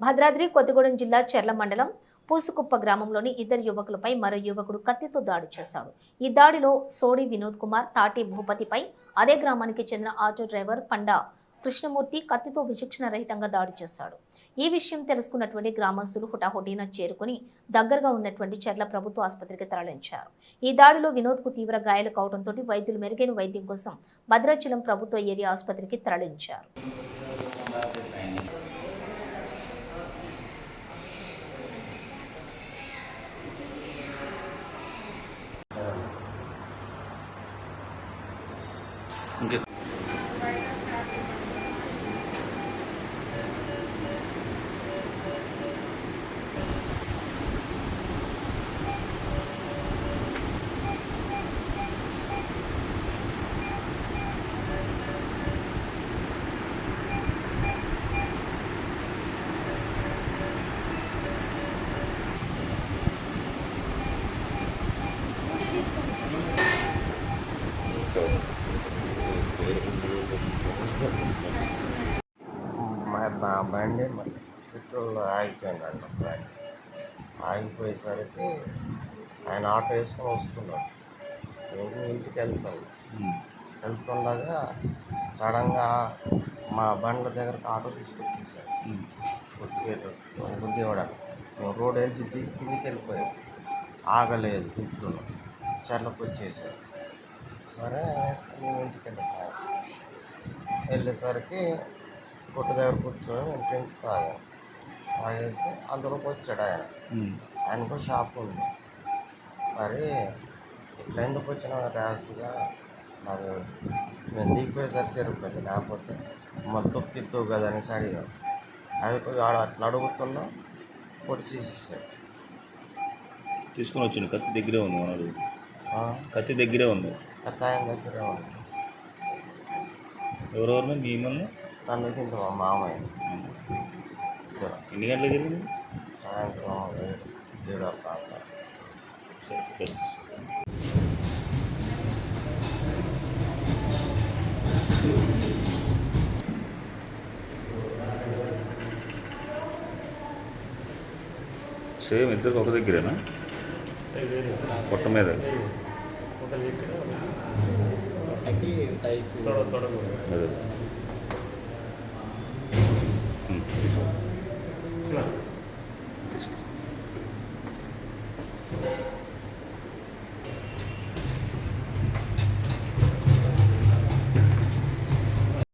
భద్రాద్రి కొత్తగూడెం జిల్లా చెర్ల మండలం పూసుకుప్ప గ్రామంలోని ఇద్దరు యువకులపై మరో యువకుడు కత్తితో దాడి చేశాడు. ఈ దాడిలో సోడి వినోద్ కుమార్ తాటి భూపతిపై అదే గ్రామానికి చెందిన ఆటో డ్రైవర్ పండా కృష్ణమూర్తి కత్తితో విచక్షణ రహితంగా దాడి చేశాడు. ఈ విషయం తెలుసుకున్నటువంటి గ్రామస్తులు హుటాహుటీన చేరుకుని దగ్గరగా ఉన్నటువంటి చెర్ల ప్రభుత్వ ఆసుపత్రికి తరలించారు. ఈ దాడిలో వినోద్కు తీవ్ర గాయాలు కావడంతో వైద్యులు మెరుగైన వైద్యం కోసం భద్రాచలం ప్రభుత్వ ఏరియా ఆసుపత్రికి తరలించారు. ఇంకే మా మా బండి పెట్రోల్ ఆగిపోయిందండి బండి. ఆగిపోయేసరికి ఆయన ఆటో వేసుకొని వస్తున్నాడు. నేను ఇంటికి వెళ్తాను. వెళ్తుండగా సడన్గా మా బండ్ల దగ్గరకు ఆటో తీసుకొచ్చేసాడు. కొద్దిగా గుద్దేవాడని మేము రోడ్ వెళ్ళి కిందికి వెళ్ళిపోయాం ఆగలేదు గుర్తున్నాం చెర్లకు వచ్చేసాడు సరే మేము ఇంటికి వెళ్ళేసాం. వెళ్ళేసరికి కొట్టు దగ్గర కూర్చొని డ్రింక్స్ తాగాం తాగేసి అందులోకి వచ్చాడు ఆయన. ఆయనకు షాప్ ఉంది. మరి ఇట్లా ఎందుకు వచ్చిన ర్యాష్గా మరి మేము దిగిపోయేసరికి సరిపోయింది. లేకపోతే మళ్ళీ తొక్కిద్దు కదా అనేసి అడిగాడు. అది కొంచెం ఆడ అట్లా అడుగుతున్నా పొడి చేసేసాడు తీసుకొని వచ్చిండు. కత్తి దగ్గరే ఉంది మనడు కత్తి దగ్గరే ఉంది. పెద్ద ఆయన దగ్గరే ఉంది. ఎవరెవరిని? మీ మళ్ళీ తన కింద మా మామయ్య. ఇద్దరు. ఎన్ని గంటలకు జరిగింది సాయంత్రం ఏడు బెస్ట్. సేమ్ ఇద్దరికి ఒక దగ్గరేనా? పొట్ట మీద. అదే.